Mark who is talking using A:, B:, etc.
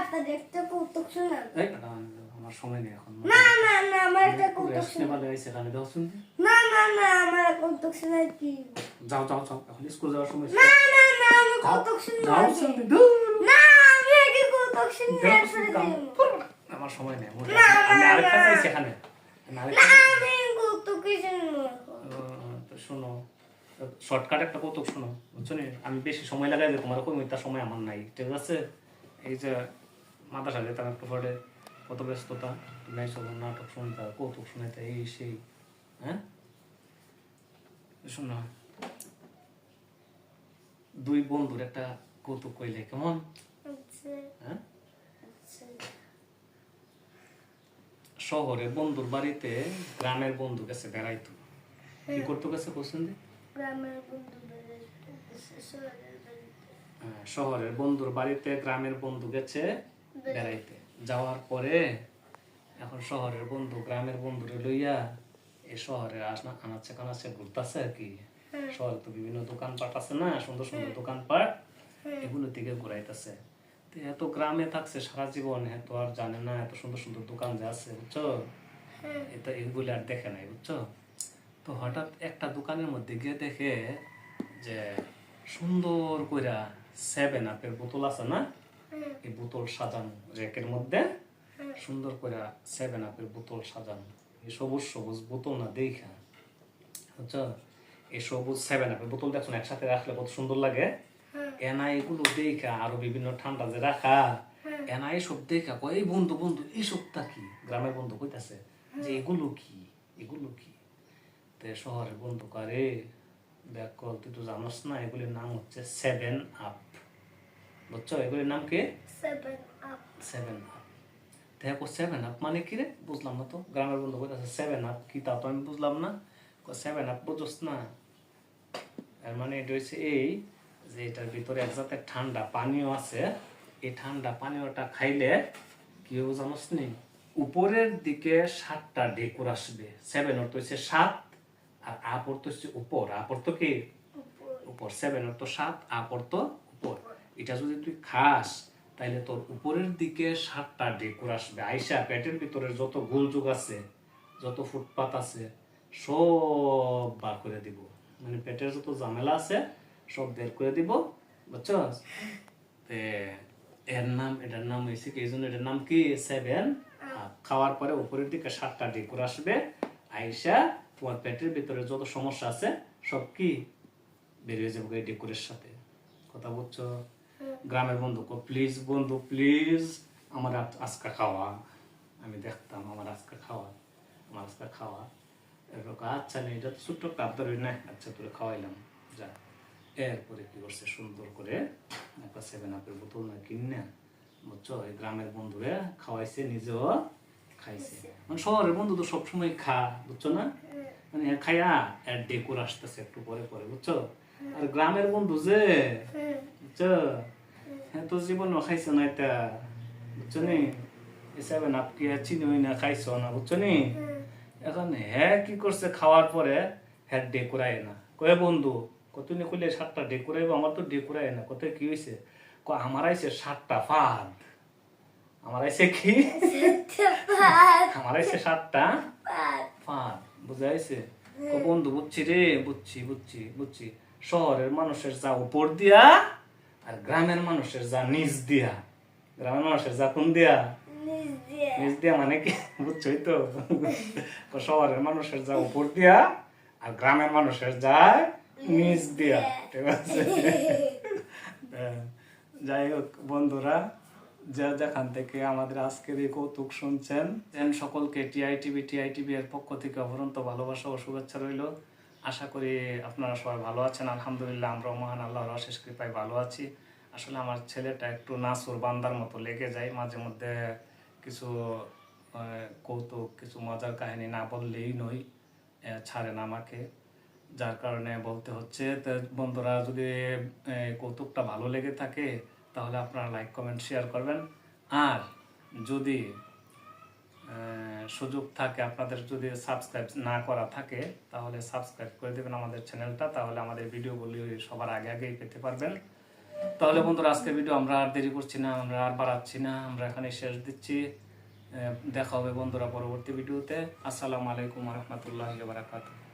A: একটা দেখতে কৌতুক
B: এই আমার সময় নেই এখন।
A: না না না আমার একটা কৌতুক
B: লেগেছে এখানে দেখো শুনতে।
A: না না না আমার কৌতুক শোনার কি?
B: যাও যাও যাও এখন স্কুল যাওয়ার সময়
A: না না না আমি কৌতুক
B: যাও
A: না আমি আগে কৌতুক শুনি।
B: আমার সময় নেই। আমি আরেকটা
A: না।
B: চাইছি এখানে।
A: না আমি কৌতুক
B: শোনো শর্টকাট একটা কৌতুক শোনো। বুঝছ? আমি বেশি সময় লাগাই যে তোমার কই সময় আমার নাই ঠিক আছে? এই যে মাদ্রাসা যেতাম একটু পরে কত ব্যস্ততা তুমি এইসব নাটক শুনতে কৌতুক শুনাইতে এই সেই হ্যাঁ? শোনো দুই বন্ধুর একটা কৌতুক কইলে কেমন?
A: আচ্ছা।
B: হ্যাঁ? শহরে বন্ধুর বাড়িতে গ্রামের বন্ধু গেছে বেড়াইতো। কি করতো
A: বাড়িতে।
B: হ্যাঁ, শহরের বন্ধুর বাড়িতে গ্রামের বন্ধু গেছে বেড়াইতে। যাওয়ার পরে এখন শহরের বন্ধু গ্রামের বন্ধুরে লইয়া এই শহরে আসনা আনাচ্ছে কানাচ্ছে ঘুরতেছে আর কি। শহরে তো বিভিন্ন দোকানপাট আছে না সুন্দর সুন্দর দোকানপাট এগুলো থেকে ঘুরাইতেছে। তো এত গ্রামে থাকছে সারা জীবন হ্যাঁ তো আর জানে না এত সুন্দর সুন্দর দোকান যে আছে বুঝছ? এটা এগুলো আর দেখে নাই বুঝছ? তো হঠাৎ একটা দোকানের মধ্যে গিয়ে দেখে যে সুন্দর কইরা সেভেন আপের বোতল আছে না? এই বোতল সাজানো, র্যাকের মধ্যে সুন্দর করে সেভেন আপের বোতল সাজানো। এই সবুজ সবুজ বোতল না, দেখা। বুঝছ এই সবুজ সেভেন আপের বোতল দেখছ একসাথে রাখলে কত সুন্দর লাগে। এনা এগুলো দেখা আরও বিভিন্ন ঠান্ডা যে রাখা। এনা এইসব দেখা কয়, এই বন্ধু বন্ধু এইসবটা কি? গ্রামের বন্ধু কইতাছে যে, এগুলো কি? এগুলো কি? তে শহরের বন্ধু করে দেখ তুই তো জানোস না, এগুলির নাম হচ্ছে সেভেন আপ বুঝছ এগুলির নাম কি?
A: সেভেন আপ
B: দেখো সেভেন আপ মানে কি রে? বুঝলাম না তো গ্রামের বন্ধু কইতাছে সেভেন আপ কি তা তো আমি বুঝলাম না। সেভেন আপ বুঝোস না। এর মানে এটা হচ্ছে এই যে এটার ভিতরে এক জাতের ঠান্ডা পানীয় আছে এই ঠান্ডা পানীয়টা খাইলে কি হবে জানোস নি? উপরের দিকে সাতটা ডেকুর আসবে। সেভেন অর্থ হচ্ছে সাত আর আপ অর্থ হচ্ছে উপর। আপর তো কি? উপর। সেভেন অর্থ সাত আপ অর্থ উপর এটা যদি তুই খাস, তাইলে তোর উপরের দিকে সাতটা ডেকুর আসবে। আইসা পেটের ভিতরে যত গোলযোগ আছে, যত ফুটপাত আছে, সব বার করে দিব। মানে পেটের যত ঝামেলা আছে, সব বের করে দিব, বুঝছস? তে এর নাম, এটার নাম হয়েছে কি, এই জন্য এটার নাম কি? সেভেন খাওয়ার পরে উপরের দিকে সাতটা ডেকুর আসবে। আইসা তোমার পেটের ভিতরে যত সমস্যা আছে, সব কি? বেরিয়ে যাব এই ডেকুরের সাথে। কথা বলছো? গ্রামের বন্ধু প্লিজ বন্ধু, প্লিজ আমার আজ- আজকা খাওয়া। আমি দেখতাম আমার আজকা খাওয়া, আমার আজকা খাওয়া। এরকম আচ্ছা নেই এটা ছোট্ট আবদার হই না আচ্ছা তোরে খাওয়াইলাম, যা। এরপরে কি করছে, সুন্দর করে একটা সেভেন আপের বোতল না কিনে বুঝছ, এই গ্রামের বন্ধুরে খাওয়াইছে, নিজেও খাইছে। মানে শহরের বন্ধু তো সবসময় খা, বুঝছ না? মানে খাইয়া এর ডেকুর আসতেছে একটু পরে পরে, বুঝছ? আর গ্রামের বন্ধু যে, বুঝছ? হ্যাঁ তো জীবন খাইছো না এটা বুঝছ নি হিসাবে কি চিনি হই না খাইছো না বুঝছ নি এখন হ্যাঁ কি করছে খাওয়ার পরে? হ্যাঁ ডেকুরাই না। কয়ে বন্ধু কত নি কইলে সাতটা ডেকুরাইব? আমার তো ডেকুরাই না। কত কি ক আমার আইছে সাতটা ফাঁদ আমার আইছে কি? আমার আইছে সাতটা ফাঁদ বুঝাইছে বন্ধু বুঝছি রে বুঝছি বুঝছি বুঝছি। শহরের মানুষের যা উপর দিয়া আর গ্রামের মানুষের যা নিজ দিয়া। গ্রামের মানুষের যা কোন দিয়া?
A: নিজ দিয়ে।
B: মানে কি? বুঝছই তো? শহরের মানুষের যা উপর দিয়া আর গ্রামের মানুষের যা নিজ দিয়া। ঠিক আছে? যাই হোক বন্ধুরা যা যেখান থেকে আমাদের আজকের এই কৌতুক শুনছেন সকলকে টিআই টিভি টিআই টিভি এর পক্ষ থেকে অফুরন্ত ভালোবাসা ও শুভেচ্ছা রইল। আশা করি আপনারা সবাই ভালো আছেন। আলহামদুলিল্লাহ আমরা মহান আল্লাহর অশেষ কৃপায় ভালো আছি। আসলে আমার ছেলেটা একটু নাসুর বান্দার মতো লেগে যায়। মাঝে মধ্যে কিছু কৌতুক, কিছু মজার কাহিনী না বললেই নই ছাড়ে না আমাকে। যার কারণে বলতে হচ্ছে, তো বন্ধুরা যদি কৌতুকটা ভালো লেগে থাকে, তাহলে আপনারা লাইক কমেন্ট শেয়ার করবেন। আর যদি সুযোগ থাকে, আপনাদের যদি সাবস্ক্রাইব না করা থাকে, তাহলে সাবস্ক্রাইব করে দেবেন আমাদের চ্যানেলটা তাহলে আমাদের ভিডিওগুলি সবার আগে আগেই পেতে পারবেন। তাহলে বন্ধুরা, আজকের ভিডিও আমরা আর দেরি করছি না, আমরা আর বাড়াচ্ছি না, আমরা এখানে শেষ দিচ্ছি। দেখা হবে বন্ধুরা পরবর্তী ভিডিওতে আসসালামু আলাইকুম রহমতুল্লাহ বারাকাতুহ।